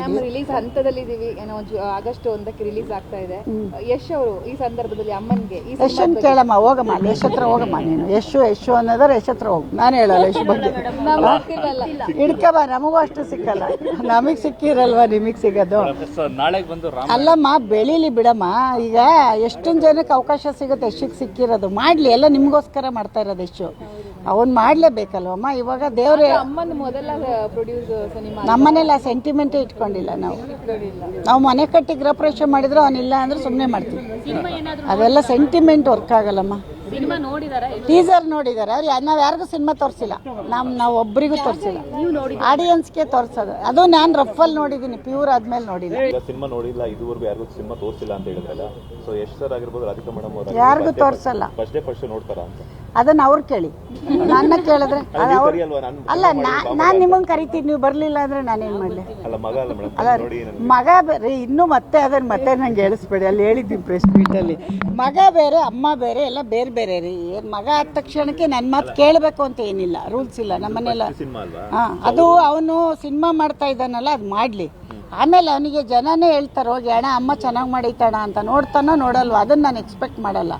Ma'am release ಹಂತದಲ್ಲಿದ್ದೀವಿ. ಏನೋ ಜು- August ಒಂದಕ್ಕೆ ರಿಲೀಸ್ ಆಗ್ತಾ ಇದೆ. ಯಶ್ ಅವರು ಈ ಸಂದರ್ಭದಲ್ಲಿ ಅಮ್ಮನ್ಗೆ ಈ ಅಂತ ಕೇಳಮ್ಮ ಹೋಗಮ್ಮ ಅಲ್ಲಿ ಯಶ್ ಹತ್ರ ಹೋಗಮ್ಮ ನೀನು. ಯಶು ಯಶು ಅನ್ನೋದಾರೆ ಯಶ್ ಹತ್ರ ಹೋಗು. ನಾನು ಹೇಳಲ್ಲ ಯಶ್ ಬಗ್ಗೆ. ನಾವು ಗೊತ್ತಿಲ್ವಲ್ಲ ಹಿಡ್ಕಬ ನಮಗೂ ಅಷ್ಟು ಸಿಕ್ಕಲ್ಲ. ನಮಗೆ ಸಿಕ್ಕಿರಲ್ವಾ ನಿಮಗೆ ಸಿಗೋದು? ನಾಳೆಗೆ ಬಂದು ರಾಮ ಅಲ್ಲಮ್ಮ ಬೆಳಿಲಿ ಬಿಡಮ್ಮ. ಈಗ ಎಷ್ಟೊಂದು ಜನಕ್ಕೆ ಅವಕಾಶ ಸಿಗುತ್ತೆ ಯಶಿಗೆ ಸಿಕ್ಕಿರೋದು. ಮಾಡ್ಲಿ ಎಲ್ಲ ನಿಮಗೋಸ್ಕರ ಮಾಡ್ತಾ ಇರೋದು ಯಶು ಅವನು ಮಾಡ್ಲೇಬೇಕಲ್ವಮ್ಮ ಇವಾಗ ದೇವ್ರೆ ಅಮ್ಮನ ಮೊದಲ ಪ್ರೊಡ್ಯೂಸ್ ನಮ್ಮನೆಲ್ಲ ಸೆಂಟಿಮೆಂಟ್ ಇಟ್ಕೊಂಡಿಲ್ಲ ನಾವು. ನಾವು ಮನೆ ಕಟ್ಟಿ ಗೃಹ ಪ್ರವೇಶ ಮಾಡಿದ್ರು ಅವನಿಲ್ಲ ಅಂದ್ರೆ ಸುಮ್ಮನೆ ಮಾಡ್ತೀವಿ. ಅದೆಲ್ಲ ಸೆಂಟಿಮೆಂಟ್ ವರ್ಕ್ ಆಗಲ್ಲಮ್ಮ. ಸಿನಿಮಾ ನೋಡಿದಾರ ಟೀಸರ್ ನೋಡಿದಾರೆ. ಅವ್ರು ನಾವು ಯಾರಿಗೂ ಸಿನಿಮಾ ತೋರಿಸಿಲ್ಲ. ನಮ್ ನಾವು ಒಬ್ಬರಿಗೂ ತೋರಿಸಿಲ್ಲ. ಆಡಿಯನ್ಸ್ಗೆ ತೋರಿಸೋದು. ಅದು ನಾನು ರಫಲ್ ನೋಡಿದ್ದೀನಿ ಪ್ಯೂರ್ ಆದ್ಮೇಲೆ ನೋಡಿಲ್ಲ. ಈಗ ಸಿನಿಮಾ ನೋಡಿಲ್ಲ ಇದುವರೆಗೂ ಯಾರಿಗೂ ಸಿನಿಮಾ ತೋರಿಸಿಲ್ಲ ಅಂತ ಹೇಳಿದ್ರಲ್ಲ. ಸೊ ಯಶ್ ಸರ್ ಆಗಿರ್ಬೋದು ರಾಧಿಕಾ ಮೇಡಮ್ ಅವರ ಯಾರಿಗೂ ತೋರಿಸಲ್ಲ. ಫಸ್ಟ್ ಡೇ ಫಸ್ಟ್ ನೋಡ್ತಾರಾ ಅಂತ. ಅದನ್ನ ಅವ್ರು ಕೇಳಿ. ನನ್ನ ಕೇಳಿದ್ರೆ ಅದು ಅವ್ರು ಅಲ್ಲ ನಾನು ನಿಮಗೆ ಕರಿತೀನಿ ನೀವು ಬರಲಿಲ್ಲ ಅಂದ್ರೆ ನಾನೇನು ಮಾಡಲಿ? ಅಲ್ಲ ಮಗ ಬೇರೆ ಇನ್ನೂ ಮತ್ತೆ ಅದನ್ನ ಮತ್ತೆ ನಂಗೆ ಹೇಳಿಸ್ಬೇಡಿ. ಅಲ್ಲಿ ಹೇಳಿದ್ದೀನಿ ಪ್ರೆಸ್ ಮೀಟಲ್ಲಿ ಮಗ ಬೇರೆ ಅಮ್ಮ ಬೇರೆ ಎಲ್ಲ ಬೇರೆ ಬೇರೆ ರೀ. ಏನ್ ಮಗ ಆದ ತಕ್ಷಣಕ್ಕೆ ನನ್ನ ಮಾತು ಕೇಳಬೇಕು ಅಂತ ಏನಿಲ್ಲ. ರೂಲ್ಸ್ ಇಲ್ಲ ನಮ್ಮನೆಲ್ಲ ಅಲ್ವಾ? ಅದು ಅವನು ಸಿನಿಮಾ ಮಾಡ್ತಾ ಇದ್ದಾನಲ್ಲ ಅದು ಮಾಡಲಿ. ಆಮೇಲೆ ಅವನಿಗೆ ಜನನೇ ಹೇಳ್ತಾರೆ ಹೋಗಿ ಅಣ್ಣ ಅಮ್ಮ ಚೆನ್ನಾಗಿ ಮಾಡೈತಣ ಅಂತ ನೋಡ್ತಾನೋ ನೋಡಲ್ವ? ಅದನ್ನ ನಾನು ಎಕ್ಸ್ಪೆಕ್ಟ್ ಮಾಡಲ್ಲ.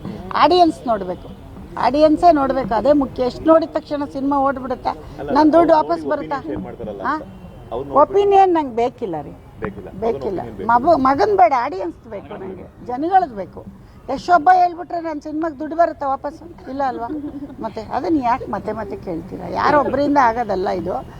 ಆಡಿಯನ್ಸ್ ನೋಡಬೇಕು. ಆಡಿಯನ್ಸೇ ನೋಡ್ಬೇಕು. ಅದೇ ಮುಖ್ಯ. ಎಷ್ಟು ನೋಡಿದ ತಕ್ಷಣ ಸಿನಿಮಾ ಓಡ್ಬಿಡುತ್ತಾ? ನನ್ನ ದುಡ್ಡು ವಾಪಸ್ ಬರುತ್ತಾ? ಒಪಿನಿಯನ್ ನಂಗೆ ಬೇಕಿಲ್ಲ ರೀ. ಬೇಕಿಲ್ಲ. ಬೇಕಿಲ್ಲ. ಮಗು ಮಗನ್ ಬೇಡ ಆಡಿಯನ್ಸ್ ಬೇಕು ನನಗೆ ಜನಗಳದ್ದು ಬೇಕು. ಯಶೋಬ್ಬ ಹೇಳ್ಬಿಟ್ರೆ ನನ್ನ ಸಿನಿಮಾಗೆ ದುಡ್ಡು ಬರುತ್ತೆ ವಾಪಸ್? ಇಲ್ಲ ಅಲ್ವಾ? ಮತ್ತೆ ಅದನ್ನ ಯಾಕೆ ಮತ್ತೆ ಮತ್ತೆ ಕೇಳ್ತೀರಾ? ಯಾರೊಬ್ಬರಿಂದ ಆಗೋದಲ್ಲ ಇದು.